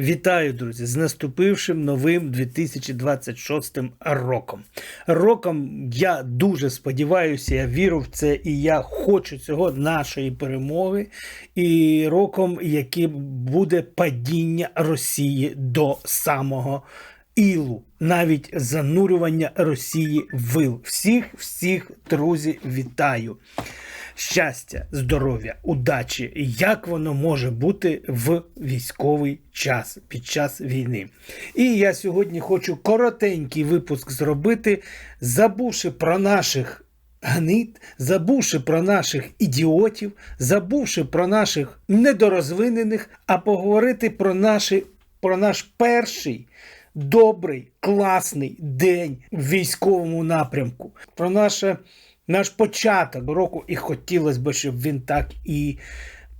Вітаю, друзі, з наступившим новим 2026 роком. Роком я дуже сподіваюся, я вірю в це, і я хочу цього нашої перемоги. І роком, який буде падіння Росії до самого ілу, навіть занурювання Росії в іл. Всіх, всіх, друзі, вітаю. Щастя, здоров'я, удачі, як воно може бути в військовий час під час війни. І я сьогодні хочу коротенький випуск зробити, забувши про наших гнид, забувши про наших ідіотів, забувши про наших недорозвинених, а поговорити про, наші, про наш перший. Добрий, класний день в військовому напрямку, про наше наш початок року, і хотілося б, щоб він так і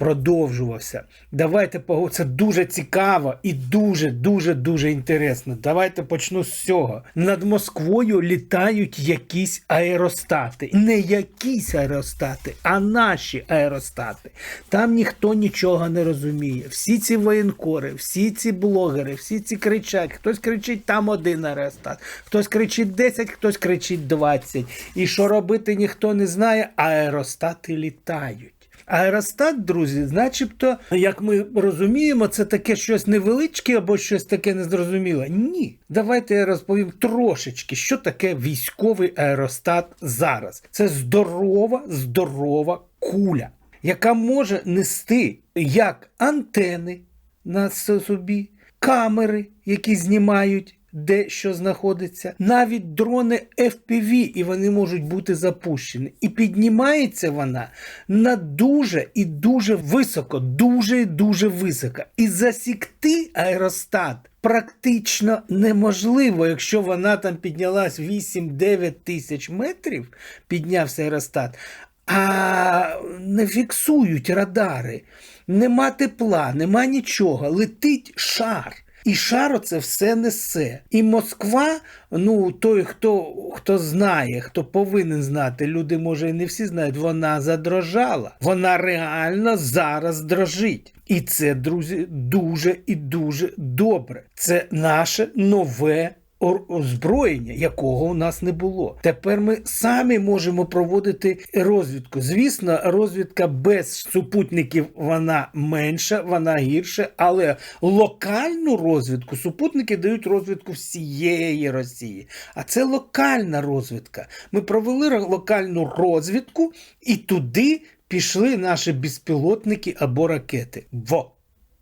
продовжувався. Давайте поговоримо. Це дуже цікаво і дуже, дуже, дуже інтересно. Давайте почну з цього. Над Москвою літають якісь аеростати. Не якісь аеростати, а наші аеростати. Там ніхто нічого не розуміє. Всі ці воєнкори, всі ці блогери, всі ці кричать. Хтось кричить там один аеростат, хтось кричить 10, хтось кричить 20. І що робити ніхто не знає, аеростати літають. Аеростат, друзі, начебто, як ми розуміємо, це таке щось невеличке або щось таке незрозуміле. Ні. Давайте я розповім трошечки, що таке військовий аеростат зараз. Це здорова, здорова куля, яка може нести як антени на собі, камери, які знімають. Де що знаходиться, навіть дрони FPV, і вони можуть бути запущені. І піднімається вона на дуже і дуже високо, дуже і дуже високо. І засікти аеростат практично неможливо, якщо вона там піднялась 8-9 тисяч метрів, піднявся аеростат, а не фіксують радари. Нема тепла, нема нічого, летить шар. І Шаро це все несе. І Москва, ну той, хто хто знає, хто повинен знати, люди, може, і не всі знають, вона задрожала. Вона реально зараз дрожить. І це, друзі, дуже і дуже добре. Це наше нове. Озброєння, якого у нас не було. Тепер ми самі можемо проводити розвідку. Звісно, розвідка без супутників вона менша, вона гірша, але локальну розвідку супутники дають розвідку всієї Росії. А це локальна розвідка. Ми провели локальну розвідку і туди пішли наші безпілотники або ракети. Во!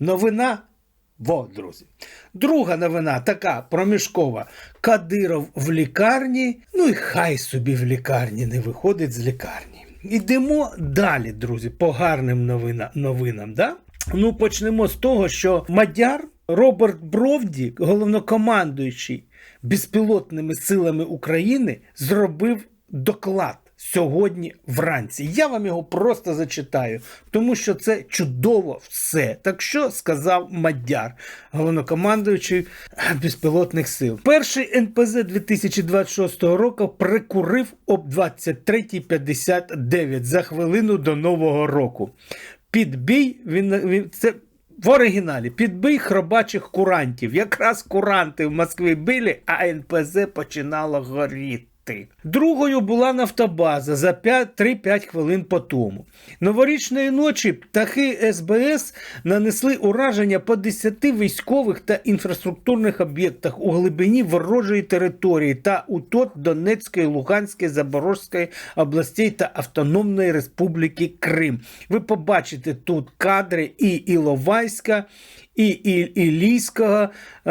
Новина. Во, друзі. Друга новина така проміжкова. Кадиров в лікарні. Ну і хай собі в лікарні не виходить з лікарні. Ідемо далі, друзі, по гарним новина, новинам. Да? Ну, почнемо з того, що Мадяр Роберт Бровді, головнокомандуючий безпілотними силами України, зробив доклад сьогодні вранці. Я вам його просто зачитаю, тому що це чудово все. Так що сказав Мадяр, головнокомандуючий безпілотних сил. Перший НПЗ 2026 року прикурив об 23.59 за хвилину до Нового року. Підбій він, він це. В оригіналі підбий хробачих курантів. Якраз куранти в Москві били, а НПЗ починало горіти. Другою була нафтобаза за 3-5 хвилин по тому. Новорічної ночі птахи СБС нанесли ураження по 10 військових та інфраструктурних об'єктах у глибині ворожої території та у ТОТ Донецької, Луганської, Запорозької областей та Автономної Республіки Крим. Ви побачите тут кадри і Іловайська, і Іллійського е,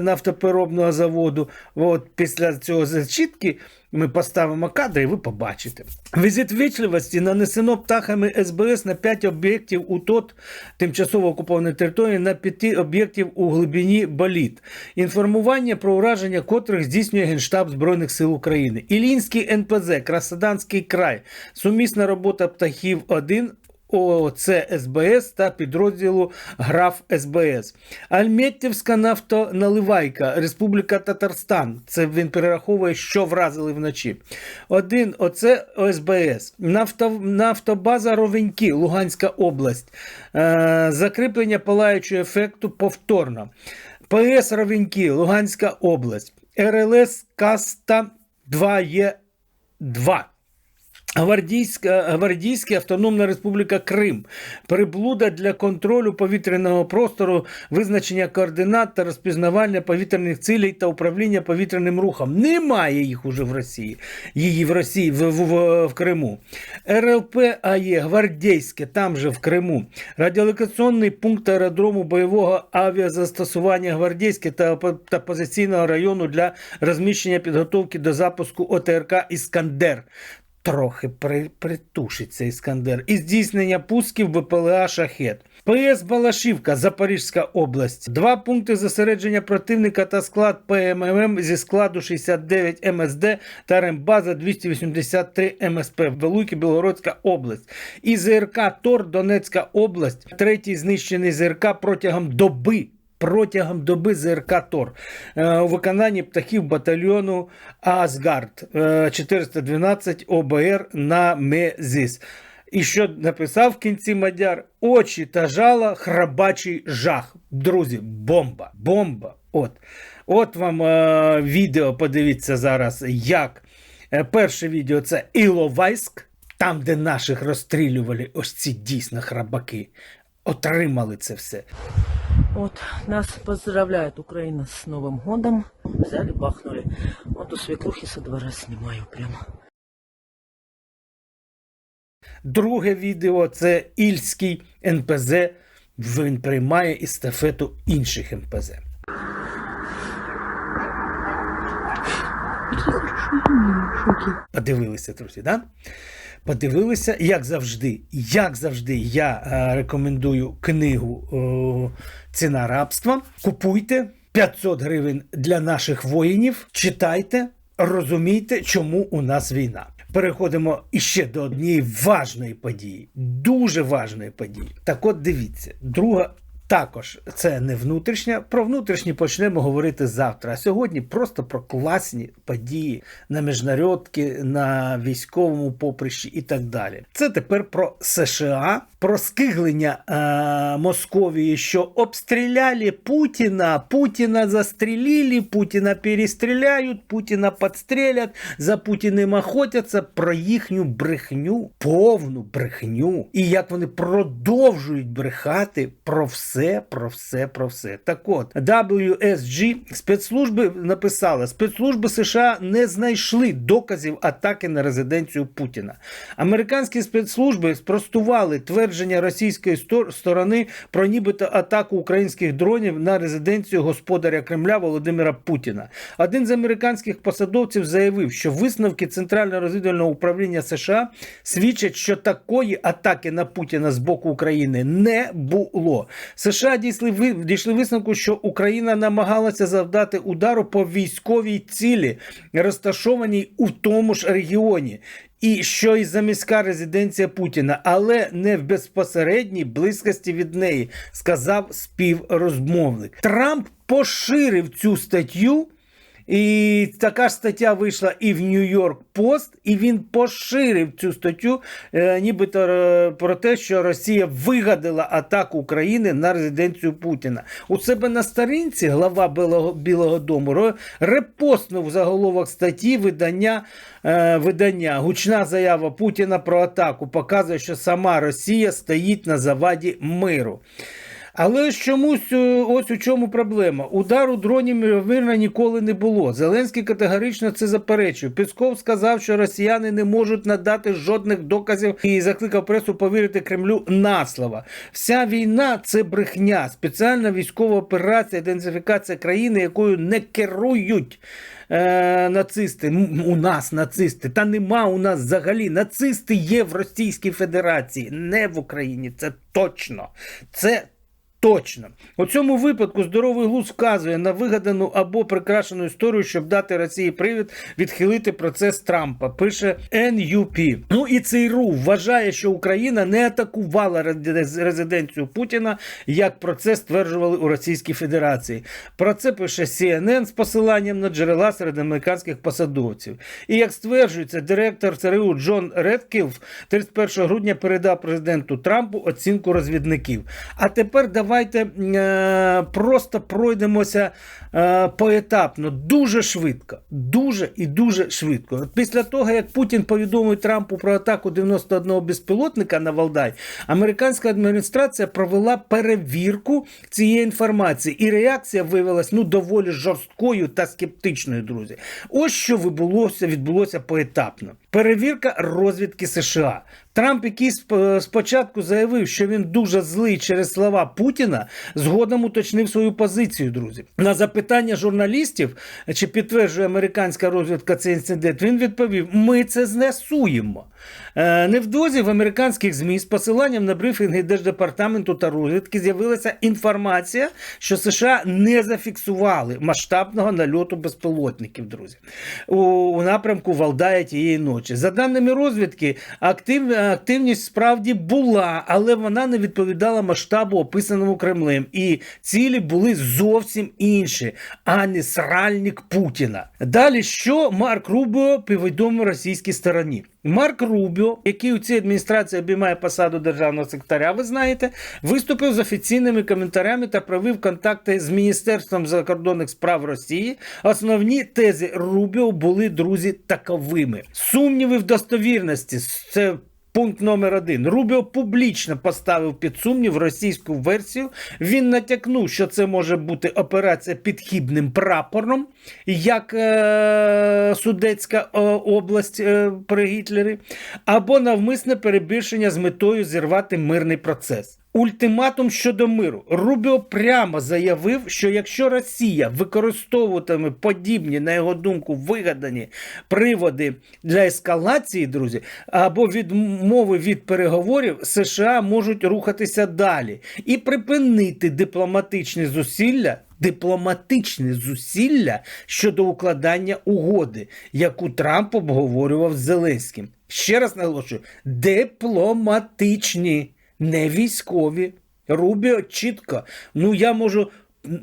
нафтопереробного заводу. От після цього зачітки ми поставимо кадри, і ви побачите. Візит вічливості нанесено птахами СБС на 5 об'єктів у ТОТ тимчасово окупованої території на 5 об'єктів у глибині боліт. Інформування про ураження котрих здійснює Генштаб Збройних сил України. Ілінський НПЗ, Краснодарський край, сумісна робота птахів 1 ООЦ СБС та підрозділу ГРАФ СБС. Альметьєвська нафтоналивайка, Республіка Татарстан. Це він перераховує, що вразили вночі. Один ОЦ ОСБС. Нафто, нафтобаза Ровеньки, Луганська область. Е, закріплення палаючого ефекту повторно. ПС Ровеньки, Луганська область. РЛС Каста 2 є 2. Гвардійська, Гвардійська Автономна Республіка Крим, приблуда для контролю повітряного простору, визначення координат та розпізнавання повітряних цілей та управління повітряним рухом. Немає їх уже в Росії. Її в Росії в, в, в, в Криму. РЛП АЄ Гвардійське, там же в Криму. Радіолокаційний пункт аеродрому бойового авіазастосування Гвардійське та, та позиційного району для розміщення підготовки до запуску ОТРК Іскандер трохи при, притушиться Іскандер. І здійснення пусків БПЛА Шахет. ПС Балашівка, Запорізька область. Два пункти зосередження противника та склад ПММ зі складу 69 МСД та рембаза 283 МСП. Велике Білгородська область. І ЗРК ТОР Донецька область. Третій знищений ЗРК протягом доби протягом доби ЗРК Тор е, у виконанні птахів батальйону Асгард е, 412 ОБР на Мезис. І що написав в кінці Мадяр? Очі та жала, храбачий жах. Друзі, бомба, бомба. От От вам е, відео, подивіться зараз, як. Е, перше відео це Іловайськ, там, де наших розстрілювали ось ці дійсно храбаки. Отримали це все. Вот, нас поздравляет Украина с Новым годом. Взяли, бахнули. Вот у свекрухи со двора снимаю прямо. Друге відео це Ільський НПЗ. Він приймає естафету інших НПЗ. Подивилися, друзі, да? Подивилися, як завжди, як завжди, я е, рекомендую книгу Ціна рабства. Купуйте 500 гривень для наших воїнів. Читайте, розумійте, чому у нас війна. Переходимо іще до однієї важної події, дуже важної події. Так от дивіться, друга. Також це не внутрішня. Про внутрішні почнемо говорити завтра. А сьогодні просто про класні події на міжнародки, на військовому поприщі і так далі. Це тепер про США, про скиглення е, Московії, що обстріляли Путіна, Путіна застрілили, Путіна перестріляють, Путіна підстрілять, за Путіним охотяться, про їхню брехню, повну брехню. І як вони продовжують брехати про все про все, про все. Так от, WSG спецслужби написали, спецслужби США не знайшли доказів атаки на резиденцію Путіна. Американські спецслужби спростували твердження російської сторони про нібито атаку українських дронів на резиденцію господаря Кремля Володимира Путіна. Один з американських посадовців заявив, що висновки Центрального розвідувального управління США свідчать, що такої атаки на Путіна з боку України не було. США дійшли дійшли висновку, що Україна намагалася завдати удару по військовій цілі, розташованій у тому ж регіоні. І що і заміська резиденція Путіна, але не в безпосередній близькості від неї, сказав співрозмовник. Трамп поширив цю статтю. І така ж стаття вийшла і в Нью-Йорк Пост, і він поширив цю статтю, е, нібито е, про те, що Росія вигадала атаку України на резиденцію Путіна. У себе на сторінці глава Білого, Білого Дому репостнув заголовок статті видання, е, видання. Гучна заява Путіна про атаку показує, що сама Росія стоїть на заваді миру. Але ж чомусь е, ось у чому проблема. Удару дронів мирно ніколи не було. Зеленський категорично це заперечив. Пісков сказав, що росіяни не можуть надати жодних доказів і закликав пресу повірити Кремлю на слова. Вся війна це брехня, спеціальна військова операція, ідентифікація країни, якою не керують. Е, нацисти, у нас нацисти, та нема у нас взагалі. Нацисти є в Російській Федерації, не в Україні. Це точно. Це Точно. У цьому випадку здоровий глузд вказує на вигадану або прикрашену історію, щоб дати Росії привід відхилити процес Трампа. Пише NUP. Ну і цей РУ вважає, що Україна не атакувала резиденцію Путіна, як про це стверджували у Російській Федерації. Про це пише CNN з посиланням на джерела серед американських посадовців. І як стверджується, директор ЦРУ Джон Редкілф 31 грудня передав президенту Трампу оцінку розвідників. А тепер давайте е, просто пройдемося е, поетапно, дуже швидко. Дуже і дуже швидко. Після того, як Путін повідомив Трампу про атаку 91 безпілотника на Валдай, американська адміністрація провела перевірку цієї інформації, і реакція виявилась ну доволі жорсткою та скептичною, друзі. Ось що відбулося, відбулося поетапно. Перевірка розвідки США. Трамп, який спочатку заявив, що він дуже злий через слова Путіна, згодом уточнив свою позицію, друзі. На запитання журналістів, чи підтверджує американська розвідка цей інцидент, він відповів: Ми це знесуємо. Е, Невдовзі в американських ЗМІ з посиланням на брифінги Держдепартаменту та розвідки з'явилася інформація, що США не зафіксували масштабного нальоту безпілотників, друзі, у, напрямку Валдая тієї ночі. За даними розвідки, актив, активність справді була, але вона не відповідала масштабу, описаному Кремлем. І цілі були зовсім інші, а не сральник Путіна. Далі що Марк Рубіо повідомив російській стороні? Марк Рубіо, який у цій адміністрації обіймає посаду державного секретаря, ви знаєте, виступив з офіційними коментарями та провів контакти з Міністерством закордонних справ Росії. Основні тези Рубіо були друзі таковими. Сумніви в достовірності. Це Пункт номер один. Рубіо публічно поставив під сумнів російську версію. Він натякнув, що це може бути операція під хібним прапором, як е- Судецька е, область е- при Гітлері, або навмисне перебільшення з метою зірвати мирний процес. Ультиматум щодо миру. Рубіо прямо заявив, що якщо Росія використовуватиме подібні, на його думку, вигадані приводи для ескалації, друзі, або відмови від переговорів, США можуть рухатися далі і припинити дипломатичні зусилля. Дипломатичні зусилля щодо укладання угоди, яку Трамп обговорював з Зеленським. Ще раз наголошую: дипломатичні не військові. Рубіо чітко. Ну я можу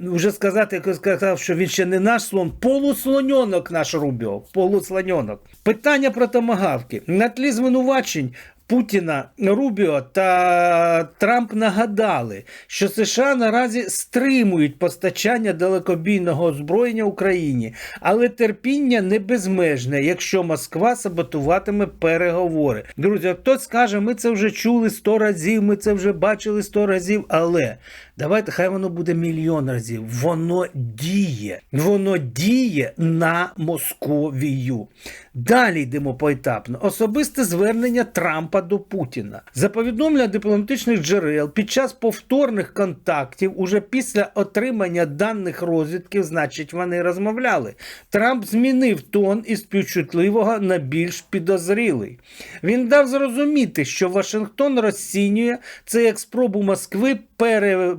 вже сказати, як я сказав, що він ще не наш слон, полуслоньонок наш Рубіо. Полуслоньонок. Питання про томагавки. На тлі звинувачень. Путіна, Рубіо та Трамп нагадали, що США наразі стримують постачання далекобійного озброєння Україні, але терпіння не безмежне, якщо Москва саботуватиме переговори. Друзі, хтось скаже, ми це вже чули сто разів, ми це вже бачили сто разів, але давайте хай воно буде мільйон разів. Воно діє. Воно діє на Московію. Далі йдемо поетапно. Особисте звернення Трампа до Путіна. За повідомлення дипломатичних джерел під час повторних контактів, уже після отримання даних розвідків, значить, вони розмовляли. Трамп змінив тон із співчутливого на більш підозрілий. Він дав зрозуміти, що Вашингтон розцінює це як спробу Москви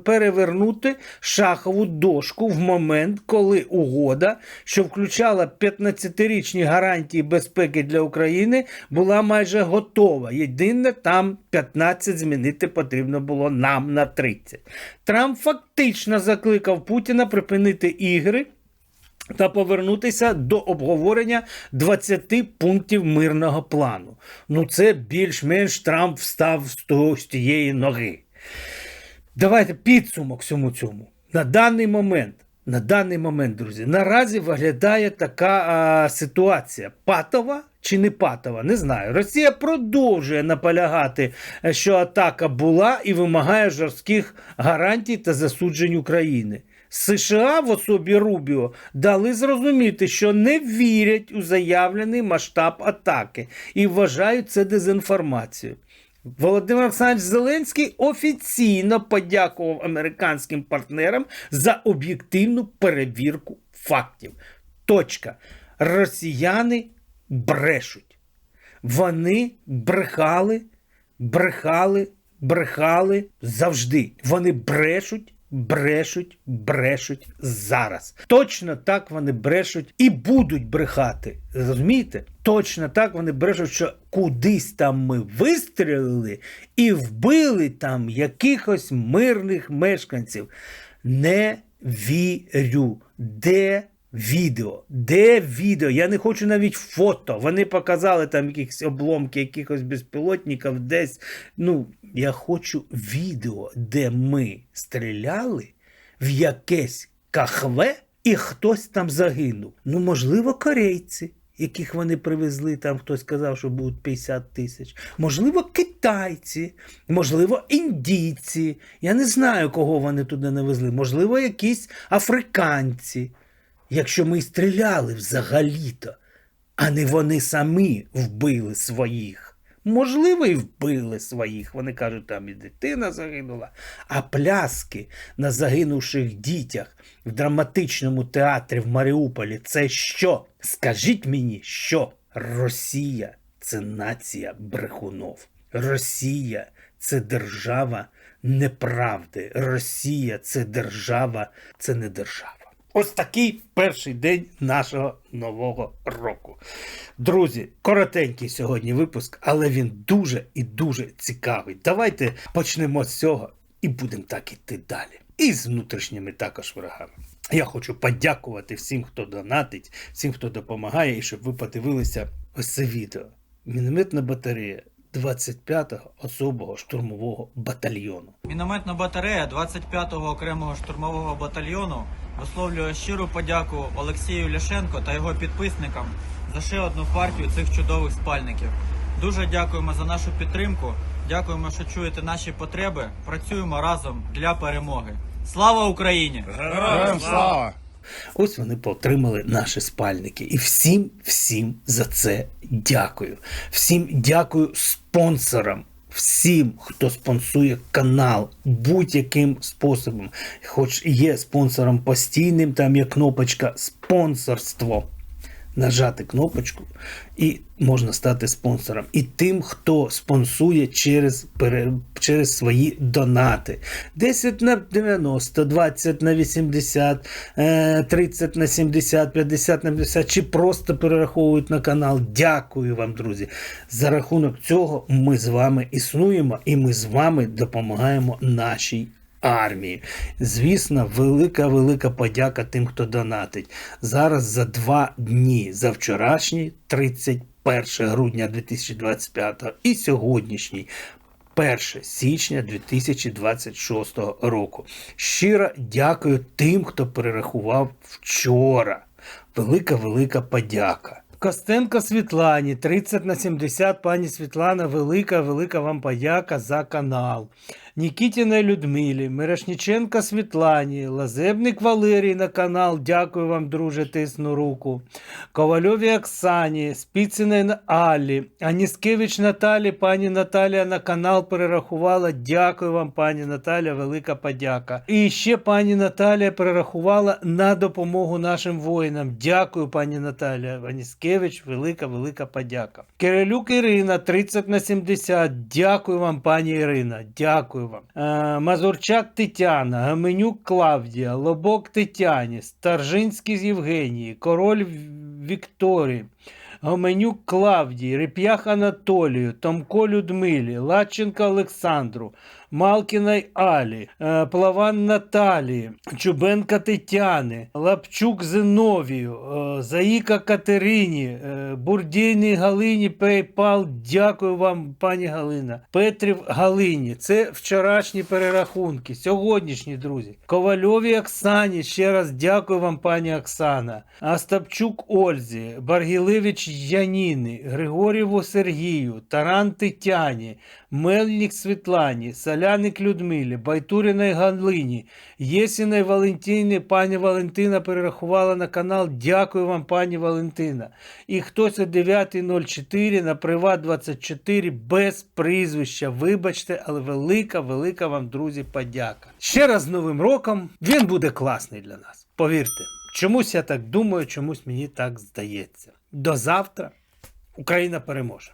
перевернути шахову дошку в момент, коли угода, що включала 15-річні гарантії безпеки для України, була майже готова. Єдине, там 15 змінити потрібно було нам на 30. Трамп фактично закликав Путіна припинити ігри. Та повернутися до обговорення 20 пунктів мирного плану. Ну, це більш-менш Трамп встав з, того, з тієї ноги. Давайте підсумок всьому цьому. На даний момент, на даний момент, друзі, наразі виглядає така а, ситуація. Патова чи не патова, не знаю. Росія продовжує наполягати, е, що атака була і вимагає жорстких гарантій та засуджень України. США в особі Рубіо дали зрозуміти, що не вірять у заявлений масштаб атаки і вважають це дезінформацією. Володимир Олександрович Зеленський офіційно подякував американським партнерам за об'єктивну перевірку фактів. Точка. Росіяни брешуть. Вони брехали, брехали, брехали завжди. Вони брешуть. Брешуть, брешуть зараз. Точно так вони брешуть і будуть брехати. Розумієте? Точно так вони брешуть, що кудись там ми вистрілили і вбили там якихось мирних мешканців. Не вірю. Де відео? Де відео? Я не хочу навіть фото. Вони показали там якісь обломки якихось безпілотників десь. Ну, я хочу відео, де ми стріляли в якесь кахве і хтось там загинув. Ну, можливо, корейці. Яких вони привезли, там хтось сказав, що будуть 50 тисяч. Можливо, китайці, можливо, індійці. Я не знаю, кого вони туди навезли. Можливо, якісь африканці. Якщо ми й стріляли взагалі-то, а не вони самі вбили своїх. Можливо, і вбили своїх. Вони кажуть, там і дитина загинула. А пляски на загинувших дітях в драматичному театрі в Маріуполі це що? Скажіть мені, що Росія це нація брехунов. Росія це держава неправди. Росія це держава, це не держава. Ось такий перший день нашого нового року. Друзі, коротенький сьогодні випуск, але він дуже і дуже цікавий. Давайте почнемо з цього і будемо так іти далі. І з внутрішніми також ворогами. Я хочу подякувати всім, хто донатить, всім, хто допомагає, і щоб ви подивилися ось це відео. Мінометна батарея 25-го особого штурмового батальйону. Мінометна батарея 25-го окремого штурмового батальйону висловлює щиру подяку Олексію Ляшенко та його підписникам за ще одну партію цих чудових спальників. Дуже дякуємо за нашу підтримку. Дякуємо, що чуєте наші потреби. Працюємо разом для перемоги. Слава Україні! Героям слава! Ось вони потримали наші спальники. І всім, всім за це дякую. Всім дякую спонсорам. Всім, хто спонсує канал будь-яким способом. Хоч є спонсором постійним, там є кнопочка спонсорство. Нажати кнопочку і можна стати спонсором. І тим, хто спонсує через, через свої донати. 10 на 90, 20 на 80, е, 30 на 70, 50 на 50, чи просто перераховують на канал. Дякую вам, друзі. За рахунок цього ми з вами існуємо і ми з вами допомагаємо нашій армії. Звісно, велика велика подяка тим, хто донатить. Зараз за два дні, за вчорашній, 31 грудня 2025 і сьогоднішній. 1 січня 2026 року. Щиро дякую тим, хто перерахував вчора. Велика велика подяка. Костенко Світлані, 30 на 70. Пані Світлана, велика, велика вам подяка за канал. Нікітіна Людмилі, Мирошніченка Світлані, Лазебник Валерій на канал. Дякую вам, друже, тисну руку. Ковальові Оксані, Спіциній Аллі, Аніскевич Наталі, пані Наталія на канал перерахувала. Дякую вам, пані Наталя, велика подяка. І ще пані Наталія перерахувала на допомогу нашим воїнам. Дякую, пані Наталя. Аніскевич, велика, велика подяка. Кирилюк Ірина, 30 на 70. Дякую вам, пані Ірина. Дякую вам. Е, Мазурчак Тетяна, Гаменюк Клавдія, Лобок Тетяні, Старжинський з Євгенії, Король Вікторії. Гоменюк Клавдії, Реп'ях Анатолію, Томко Людмилі, Лаченка Олександру, Малкіна Алі, е, Плаван Наталії, Чубенка Тетяни, Лапчук Зиновію, е, Заїка Катерині, е, Бурдійній Галині PayPal. Дякую вам, пані Галина. Петрів Галині. Це вчорашні перерахунки, сьогоднішні друзі. Ковальові Оксані. Ще раз дякую вам, пані Оксана. Остапчук Ользі, Баргілевич Яніни, Григорєву Сергію, Таран Тетяні, Мельник Світлані, Соляник Людмилі, Байтуріної Галині, Єсіної Валентині, пані Валентина перерахувала на канал. Дякую вам, пані Валентина. І хтось о 9.04 на Приват 24 без прізвища. Вибачте, але велика, велика вам, друзі, подяка. Ще раз з Новим роком. Він буде класний для нас. Повірте. Чомусь я так думаю, чомусь мені так здається. До завтра Україна переможе.